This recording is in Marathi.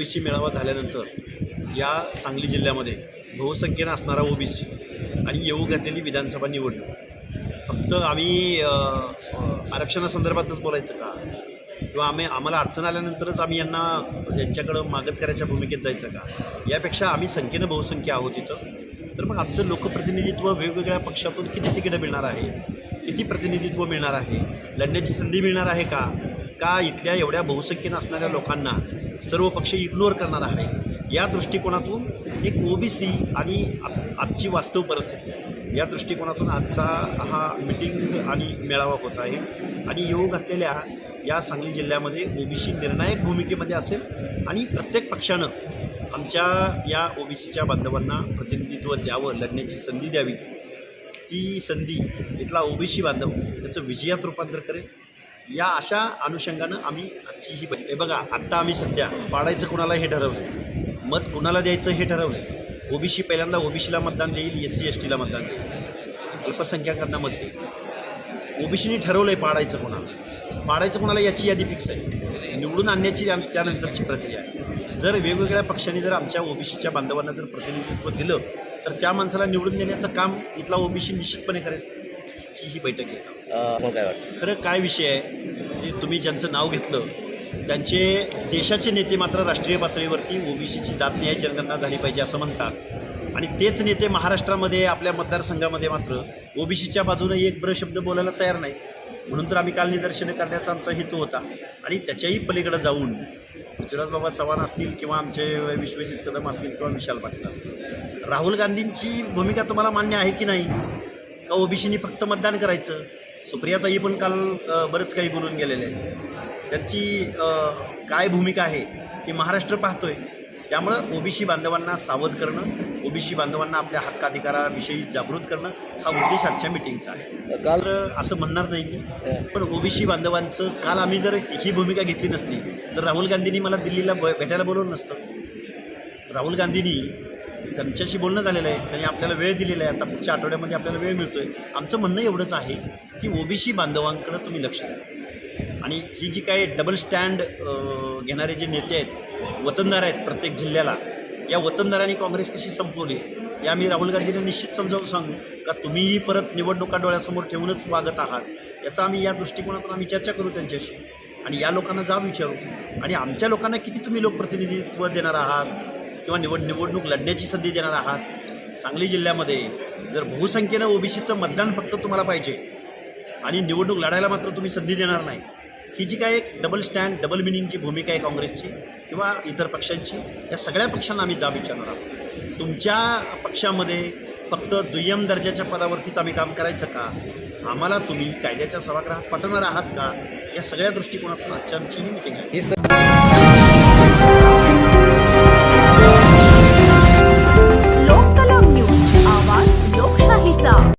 ओबीसी मेळावा झाल्यानंतर या सांगली जिल्ह्यामध्ये बहुसंख्येनं असणारा ओबीसी आणि येऊ घातलेली विधानसभा निवडणूक. फक्त आम्ही आरक्षणासंदर्भातच बोलायचं का? किंवा आम्ही आम्हाला अडचण आल्यानंतरच आम्ही यांना यांच्याकडं मागत करायच्या भूमिकेत जायचं का? यापेक्षा आम्ही संख्येनं बहुसंख्या आहोत इथं. तर मग आमचं लोकप्रतिनिधित्व वेगवेगळ्या पक्षातून किती तिकीटं मिळणार आहे? किती प्रतिनिधित्व मिळणार आहे? लढण्याची संधी मिळणार आहे का? का इथल्या एवढ्या बहुसंख्येनं असणाऱ्या लोकांना सर्व पक्ष इग्नोर करणार आहे. या दृष्टिकोनातून एक ओबीसी आणि आजची वास्तव परिस्थिती. या दृष्टिकोनातून आजचा हा मिटिंग आणि मेळावा होत आहे. आणि येऊ घातलेल्या या सांगली जिल्ह्यामध्ये ओबीसी निर्णायक भूमिकेमध्ये असेल आणि प्रत्येक पक्षानं आमच्या या ओबीसीच्या बांधवांना प्रतिनिधित्व द्यावं लढण्याची संधी द्यावी. ती संधी इथला ओबीसी बांधव त्याचं विजयात रूपांतर करेल. या अशा अनुषंगानं आम्ही आजची ही बैठक हे बघा आत्ता आम्ही सध्या पाडायचं कुणाला हे ठरवलं मत कुणाला द्यायचं हे ठरवलं ओबीसी पहिल्यांदा ओबीसीला मतदान देईल एस सी एस टीला मतदान देईल. अल्पसंख्याकांना मत देईल. ओबीसीने ठरवलं आहे पाडायचं कोणाला. पाडायचं कोणाला याची यादी फिक्स आहे. निवडून आणण्याची त्यानंतरची प्रक्रिया आहे. जर वेगवेगळ्या पक्षांनी जर आमच्या ओबीसीच्या बांधवांना जर प्रतिनिधित्व दिलं तर त्या माणसाला निवडून देण्याचं काम इथला ओबीसी निश्चितपणे करेल. ची ही बैठक आहे तुम्हाला काय वाटतं? खरं काय विषय आहे? की तुम्ही ज्यांचं नाव घेतलं त्यांचे देशाचे नेते मात्र राष्ट्रीय पातळीवरती ओबीसीची जात न्याय जनगणना झाली पाहिजे असं म्हणतात. आणि तेच नेते महाराष्ट्रामध्ये आपल्या मतदारसंघामध्ये मात्र ओबीसीच्या बाजूने एक ब्र शब्द बोलायला तयार नाही. म्हणून तर आम्ही काल निदर्शनं करण्याचा आमचा हेतू होता. आणि त्याच्याही पलीकडे जाऊन बाबा चव्हाण असतील किंवा आमचे विश्वजित कदम असतील किंवा विशाल पाटील असतील. राहुल गांधींची भूमिका तुम्हाला मान्य आहे की नाही? का ओबीसीनी फक्त मतदान करायचं. सुप्रियाताई पण काल बरंच काही बोलून गेलेले आहेत. त्यांची काय भूमिका आहे ही महाराष्ट्र पाहतोय. त्यामुळं ओबीसी बांधवांना सावध करणं ओबीसी बांधवांना आपल्या हक्काधिकाराविषयी जागृत करणं हा उद्देश आजच्या मिटिंगचा आहे. काल असं म्हणणार नाही मी पण ओबीसी बांधवांचं काल आम्ही जर ही भूमिका घेतली नसती तर राहुल गांधींनी मला दिल्लीला भेटायला बोलवलं नसतं. राहुल गांधींनी त्यांच्याशी बोलणं झालेलं आहे. त्यांनी आपल्याला वेळ दिलेला आहे. आता पुढच्या आठवड्यामध्ये आपल्याला वेळ मिळतो आहे आमचं म्हणणं एवढंच आहे की ओबीसी बांधवांकडं तुम्ही लक्ष द्या. आणि ही जी काही डबल स्टँड घेणारे जे नेते आहेत वतनदार आहेत प्रत्येक जिल्ह्याला या वतनदारांनी काँग्रेस कशी संपवली? या मी राहुल गांधींना निश्चित समजावून सांगू का तुम्हीही परत निवडणुका डोळ्यासमोर ठेवूनच वागत आहात. याचा आम्ही या दृष्टिकोनातून आम्ही चर्चा करू त्यांच्याशी. आणि या लोकांना जाब विचारू. आणि आमच्या लोकांना किती तुम्ही लोकप्रतिनिधित्व देणार आहात? किंवा निवड निवडणूक लढण्याची संधी देणार आहात. सांगली जिल्ह्यामध्ये जर बहुसंख्येनं ओबीसीचं मतदान फक्त तुम्हाला पाहिजे आणि निवडणूक लढायला मात्र तुम्ही संधी देणार नाही ही जी काय एक डबल स्टँड डबल मिनिंगची भूमिका आहे काँग्रेसची किंवा इतर पक्षांची या सगळ्या पक्षांना आम्ही जाब विचारणार आहोत. तुमच्या पक्षामध्ये फक्त दुय्यम दर्जाच्या पदावरतीच आम्ही काम करायचं का? आम्हाला तुम्ही कायद्याच्या सभागृहात पाठवणार आहात का? या सगळ्या दृष्टिकोनातून आजच्या आमची ही मिटिंग आहे.